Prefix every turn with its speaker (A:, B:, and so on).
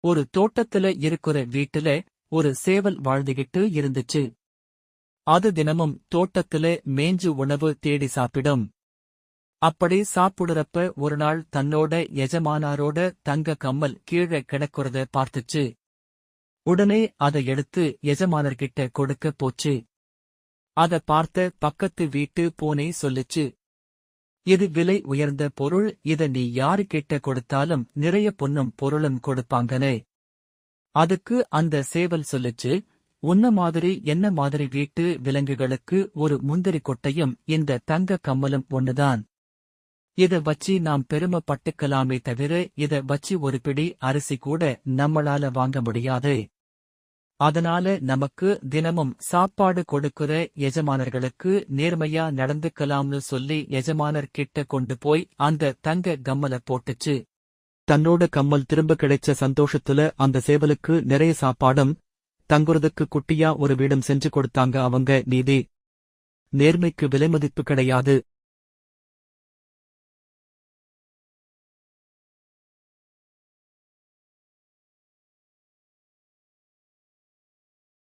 A: ஒரு தோட்டத்துல இருக்கிற வீட்டுல ஒரு சேவல் வாழ்ந்துகிட்டு இருந்துச்சு. அது தினமும் தோட்டத்துல மேஞ்சு உணவு தேடி சாப்பிடும். அப்படி சாப்பிடுறப்ப ஒரு நாள் தன்னோட எஜமானாரோட தங்க கம்மல் கீழே கிடக்குறத பார்த்துச்சு. உடனே அதை எடுத்து எஜமானர்கிட்ட கொடுக்க போச்சு. அத பார்த்த பக்கத்து வீட்டு பூனை சொல்லுச்சு இது விலை உயர்ந்த பொருள்? இத நீ யாரு கிட்ட கொடுத்தாலும் நிறைய பொன்னும் பொருளும் கொடுப்பாங்கனே. அதுக்கு அந்த சேவல் சொல்லுச்சு உன்ன மாதிரி என்ன மாதிரி வீட்டு விலங்குகளுக்கு ஒரு முந்திரி கொட்டையும் இந்த தங்க கம்மலும் ஒண்ணுதான். இத வச்சு நாம் பெருமைப்பட்டுக்கலாமே தவிர இத வச்சு ஒரு பிடி அரிசி கூட நம்மளால வாங்க முடியாது. அதனால நமக்கு தினமும் சாப்பாடு கொடுக்கிற எஜமானர்களுக்கு நேர்மையா நடந்துக்கலாம்னு சொல்லி எஜமானர் கிட்ட கொண்டு போய் அந்த தங்க கம்மல போட்டுச்சு. தன்னோட கம்மல் திரும்ப கிடைச்ச சந்தோஷத்துல அந்த சேவலுக்கு நிறைய சாப்பாடும் தங்குறதுக்கு குட்டியா ஒரு வீடும் செஞ்சு கொடுத்தாங்க அவங்க நீதி. நேர்மைக்கு விலைமதிப்பு கிடையாது.